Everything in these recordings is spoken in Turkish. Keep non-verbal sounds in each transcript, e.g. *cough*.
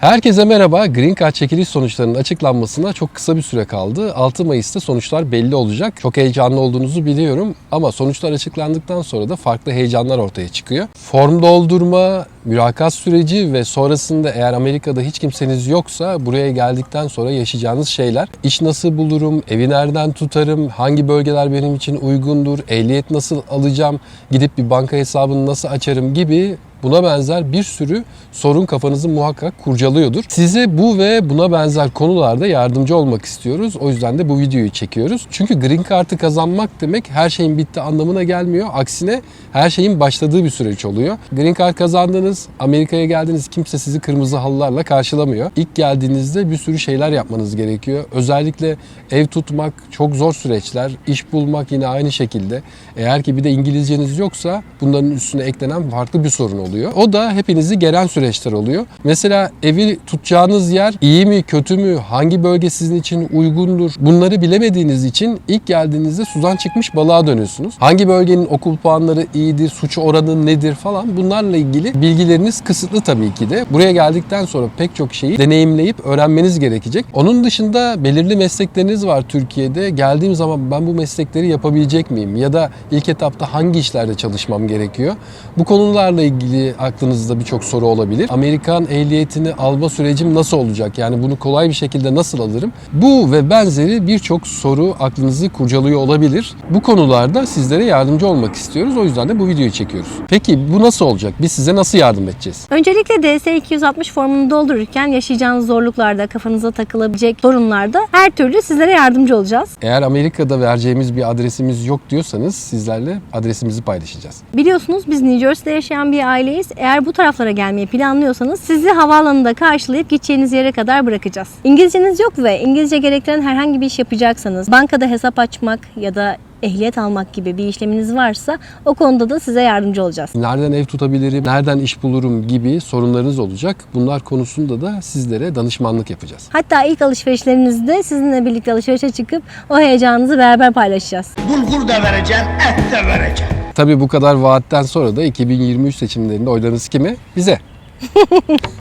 Herkese merhaba. Green Card çekiliş sonuçlarının açıklanmasına çok kısa bir süre kaldı. 6 Mayıs'ta sonuçlar belli olacak. Çok heyecanlı olduğunuzu biliyorum ama sonuçlar açıklandıktan sonra da farklı heyecanlar ortaya çıkıyor. Form doldurma, mülakat süreci ve sonrasında eğer Amerika'da hiç kimseniz yoksa buraya geldikten sonra yaşayacağınız şeyler. İş nasıl bulurum, evi nereden tutarım, hangi bölgeler benim için uygundur, ehliyet nasıl alacağım, gidip bir banka hesabını nasıl açarım gibi Buna benzer bir sürü sorun kafanızı muhakkak kurcalıyordur. Size bu ve buna benzer konularda yardımcı olmak istiyoruz. O yüzden de bu videoyu çekiyoruz. Çünkü Green Card'ı kazanmak demek her şeyin bitti anlamına gelmiyor. Aksine her şeyin başladığı bir süreç oluyor. Green Card kazandınız, Amerika'ya geldiniz kimse sizi kırmızı halılarla karşılamıyor. İlk geldiğinizde bir sürü şeyler yapmanız gerekiyor. Özellikle ev tutmak çok zor süreçler, iş bulmak yine aynı şekilde. Eğer ki bir de İngilizceniz yoksa bunların üstüne eklenen farklı bir sorun oluyor. O da hepinizi gelen süreçler oluyor. Mesela evi tutacağınız yer iyi mi, kötü mü, hangi bölge sizin için uygundur? Bunları bilemediğiniz için ilk geldiğinizde sudan çıkmış balığa dönüyorsunuz. Hangi bölgenin okul puanları iyidir, suç oranı nedir falan bunlarla ilgili bilgileriniz kısıtlı tabii ki de. Buraya geldikten sonra pek çok şeyi deneyimleyip öğrenmeniz gerekecek. Onun dışında belirli meslekleriniz var Türkiye'de. Geldiğim zaman ben bu meslekleri yapabilecek miyim? Ya da ilk etapta hangi işlerde çalışmam gerekiyor? Bu konularla ilgili aklınızda birçok soru olabilir. Amerikan ehliyetini alma sürecim nasıl olacak? Yani bunu kolay bir şekilde nasıl alırım? Bu ve benzeri birçok soru aklınızı kurcalıyor olabilir. Bu konularda sizlere yardımcı olmak istiyoruz. O yüzden de bu videoyu çekiyoruz. Peki bu nasıl olacak? Biz size nasıl yardım edeceğiz? Öncelikle DS260 formunu doldururken yaşayacağınız zorluklarda, kafanıza takılabilecek sorunlarda her türlü sizlere yardımcı olacağız. Eğer Amerika'da vereceğimiz bir adresimiz yok diyorsanız sizlerle adresimizi paylaşacağız. Biliyorsunuz biz New Jersey'de yaşayan bir aileyiz. Eğer bu taraflara gelmeyi planlıyorsanız sizi havaalanında karşılayıp gideceğiniz yere kadar bırakacağız. İngilizceniz yok ve İngilizce gerektiren herhangi bir iş yapacaksanız, bankada hesap açmak ya da ehliyet almak gibi bir işleminiz varsa o konuda da size yardımcı olacağız. Nereden ev tutabilirim, nereden iş bulurum gibi sorunlarınız olacak. Bunlar konusunda da sizlere danışmanlık yapacağız. Hatta ilk alışverişlerinizde sizinle birlikte alışverişe çıkıp o heyecanınızı beraber paylaşacağız. Bulgur da vereceğim, et de vereceğim. Tabii bu kadar vaatten sonra da 2023 seçimlerinde oylarınız kime? Bize.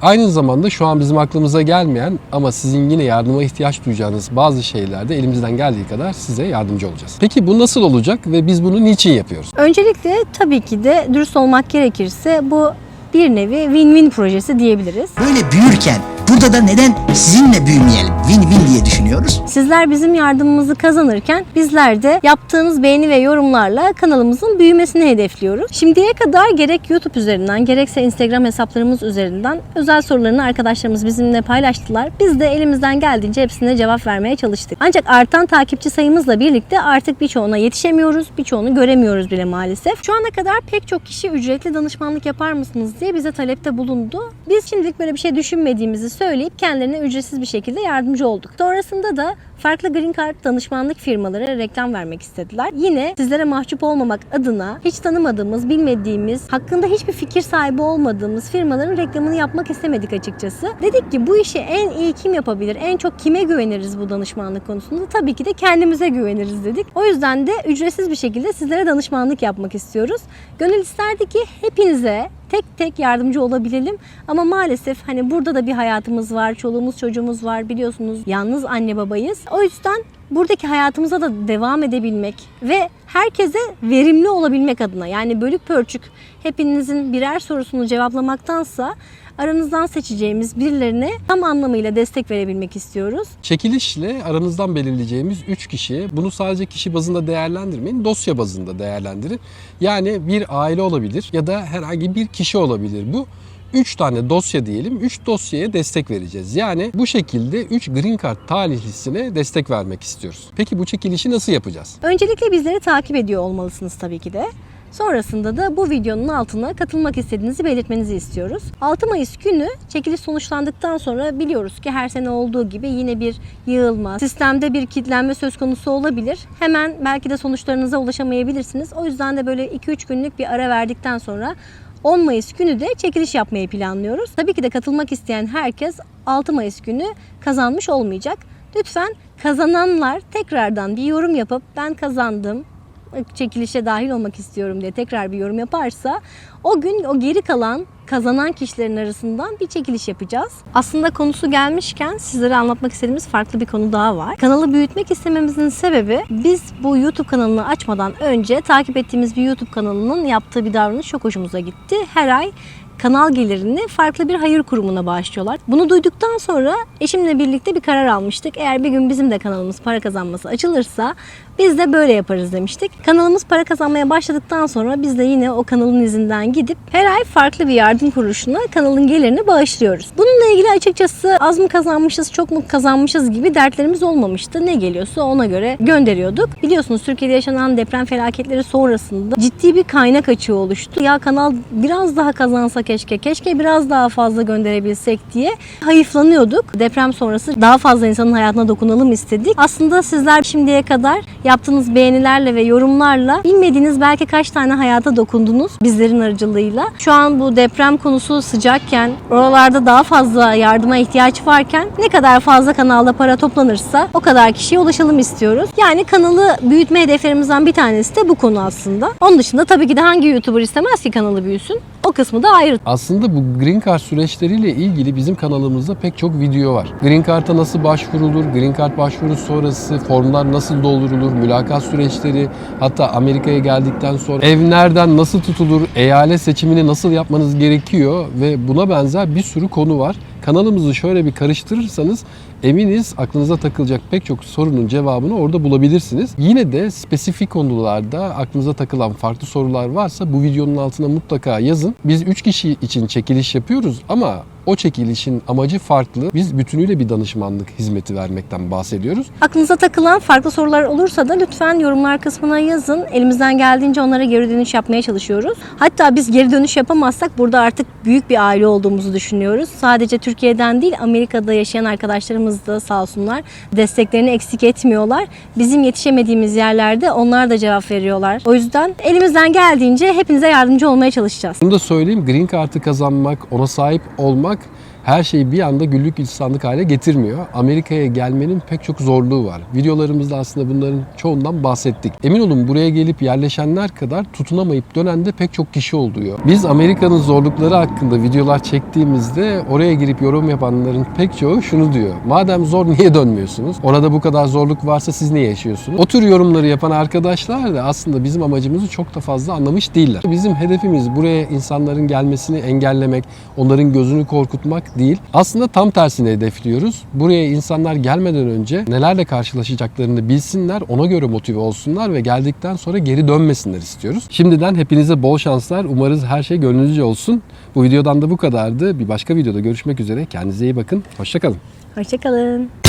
Aynı zamanda şu an bizim aklımıza gelmeyen ama sizin yine yardıma ihtiyaç duyacağınız bazı şeylerde elimizden geldiği kadar size yardımcı olacağız. Peki bu nasıl olacak ve biz bunu niçin yapıyoruz? Öncelikle tabii ki de dürüst olmak gerekirse bu bir nevi win-win projesi diyebiliriz. Böyle büyürken burada da neden sizinle büyümeyelim? Win-win diye düşünüyoruz. Sizler bizim yardımımızı kazanırken bizler de yaptığınız beğeni ve yorumlarla kanalımızın büyümesini hedefliyoruz. Şimdiye kadar gerek YouTube üzerinden gerekse Instagram hesaplarımız üzerinden özel sorularını arkadaşlarımız bizimle paylaştılar. Biz de elimizden geldiğince hepsine cevap vermeye çalıştık. Ancak artan takipçi sayımızla birlikte artık birçoğuna yetişemiyoruz, birçoğunu göremiyoruz bile maalesef. Şu ana kadar pek çok kişi ücretli danışmanlık yapar mısınız diye bize talepte bulundu. Biz şimdilik böyle bir şey düşünmediğimizi söyleyip kendilerine ücretsiz bir şekilde yardımcı olduk. Sonrasında da farklı Green Card danışmanlık firmaları reklam vermek istediler. Yine sizlere mahcup olmamak adına hiç tanımadığımız, bilmediğimiz, hakkında hiçbir fikir sahibi olmadığımız firmaların reklamını yapmak istemedik açıkçası. Dedik ki bu işi en iyi kim yapabilir, en çok kime güveniriz bu danışmanlık konusunda? Tabii ki de kendimize güveniriz dedik. O yüzden de ücretsiz bir şekilde sizlere danışmanlık yapmak istiyoruz. Gönül isterdi ki hepinize tek tek yardımcı olabilelim. Ama maalesef hani burada da bir hayatımız var, çoluğumuz çocuğumuz var biliyorsunuz. Yalnız anne babayız. O yüzden buradaki hayatımıza da devam edebilmek ve herkese verimli olabilmek adına yani bölük pörçük hepinizin birer sorusunu cevaplamaktansa aranızdan seçeceğimiz birilerine tam anlamıyla destek verebilmek istiyoruz. Çekilişle aranızdan belirleyeceğimiz 3 kişi, bunu sadece kişi bazında değerlendirmeyin, dosya bazında değerlendirin. Yani bir aile olabilir ya da herhangi bir kişi olabilir bu. 3 tane dosya diyelim, 3 dosyaya destek vereceğiz. Yani bu şekilde 3 Green Card talihlisine destek vermek istiyoruz. Peki bu çekilişi nasıl yapacağız? Öncelikle bizleri takip ediyor olmalısınız tabii ki de. Sonrasında da bu videonun altına katılmak istediğinizi belirtmenizi istiyoruz. 6 Mayıs günü çekiliş sonuçlandıktan sonra biliyoruz ki her sene olduğu gibi yine bir yığılma, sistemde bir kilitlenme söz konusu olabilir. Hemen belki de sonuçlarınıza ulaşamayabilirsiniz. O yüzden de böyle 2-3 günlük bir ara verdikten sonra 10 Mayıs günü de çekiliş yapmayı planlıyoruz. Tabii ki de katılmak isteyen herkes 6 Mayıs günü kazanmış olmayacak. Lütfen kazananlar tekrardan bir yorum yapıp ben kazandım çekilişe dahil olmak istiyorum diye tekrar bir yorum yaparsa o gün o geri kalan kazanan kişilerin arasından bir çekiliş yapacağız. Aslında konusu gelmişken sizlere anlatmak istediğimiz farklı bir konu daha var. Kanalı büyütmek istememizin sebebi biz bu YouTube kanalını açmadan önce takip ettiğimiz bir YouTube kanalının yaptığı bir davranış çok hoşumuza gitti. Her ay kanal gelirini farklı bir hayır kurumuna bağışlıyorlar. Bunu duyduktan sonra eşimle birlikte bir karar almıştık. Eğer bir gün bizim de kanalımız para kazanması açılırsa biz de böyle yaparız demiştik. Kanalımız para kazanmaya başladıktan sonra biz de yine o kanalın izinden gidip her ay farklı bir yardım kuruluşuna kanalın gelirini bağışlıyoruz. Bununla ilgili açıkçası az mı kazanmışız, çok mu kazanmışız gibi dertlerimiz olmamıştı. Ne geliyorsa ona göre gönderiyorduk. Biliyorsunuz Türkiye'de yaşanan deprem felaketleri sonrasında ciddi bir kaynak açığı oluştu. Ya kanal biraz daha kazansa keşke, keşke biraz daha fazla gönderebilsek diye hayıflanıyorduk. Deprem sonrası daha fazla insanın hayatına dokunalım istedik. Aslında sizler şimdiye kadar yaptığınız beğenilerle ve yorumlarla bilmediğiniz belki kaç tane hayata dokundunuz bizlerin aracılığıyla. Şu an bu deprem konusu sıcakken, oralarda daha fazla yardıma ihtiyaç varken ne kadar fazla kanalda para toplanırsa o kadar kişiye ulaşalım istiyoruz. Yani kanalı büyütme hedeflerimizden bir tanesi de bu konu aslında. Onun dışında tabii ki de hangi YouTuber istemez ki kanalı büyüsün? O kısmı da ayrı. Aslında bu Green Card süreçleriyle ilgili bizim kanalımızda pek çok video var. Green Card'a nasıl başvurulur, Green Card başvurusu sonrası formlar nasıl doldurulur, mülakat süreçleri, hatta Amerika'ya geldikten sonra ev nereden nasıl tutulur, eyalet seçimini nasıl yapmanız gerekiyor ve buna benzer bir sürü konu var. Kanalımızı şöyle bir karıştırırsanız eminiz aklınıza takılacak pek çok sorunun cevabını orada bulabilirsiniz. Yine de spesifik konularda aklınıza takılan farklı sorular varsa bu videonun altına mutlaka yazın. Biz 3 kişi için çekiliş yapıyoruz ama o çekilişin amacı farklı. Biz bütünüyle bir danışmanlık hizmeti vermekten bahsediyoruz. Aklınıza takılan farklı sorular olursa da lütfen yorumlar kısmına yazın. Elimizden geldiğince onlara geri dönüş yapmaya çalışıyoruz. Hatta biz geri dönüş yapamazsak burada artık büyük bir aile olduğumuzu düşünüyoruz. Sadece Türkiye'den değil Amerika'da yaşayan arkadaşlarımız da sağ olsunlar desteklerini eksik etmiyorlar. Bizim yetişemediğimiz yerlerde onlar da cevap veriyorlar. O yüzden elimizden geldiğince hepinize yardımcı olmaya çalışacağız. Bunu da söyleyeyim Green Card'ı kazanmak, ona sahip olmak her şeyi bir anda güllük gülistanlık hale getirmiyor. Amerika'ya gelmenin pek çok zorluğu var. Videolarımızda aslında bunların çoğundan bahsettik. Emin olun buraya gelip yerleşenler kadar tutunamayıp dönen de pek çok kişi oluyor. Biz Amerika'nın zorlukları hakkında videolar çektiğimizde oraya girip yorum yapanların pek çoğu şunu diyor. Madem zor *laughs* niye dönmüyorsunuz? Orada bu kadar zorluk varsa siz niye yaşıyorsunuz? O tür yorumları yapan arkadaşlar da aslında bizim amacımızı çok da fazla anlamış değiller. Bizim hedefimiz buraya insanların gelmesini engellemek, onların gözünü korkutmak değil. Aslında tam tersini hedefliyoruz. Buraya insanlar gelmeden önce nelerle karşılaşacaklarını bilsinler, ona göre motive olsunlar ve geldikten sonra geri dönmesinler istiyoruz. Şimdiden hepinize bol şanslar. Umarız her şey gönlünüzce olsun. Bu videodan da bu kadardı. Bir başka videoda görüşmek üzere. Kendinize iyi bakın. Hoşçakalın. Hoşçakalın.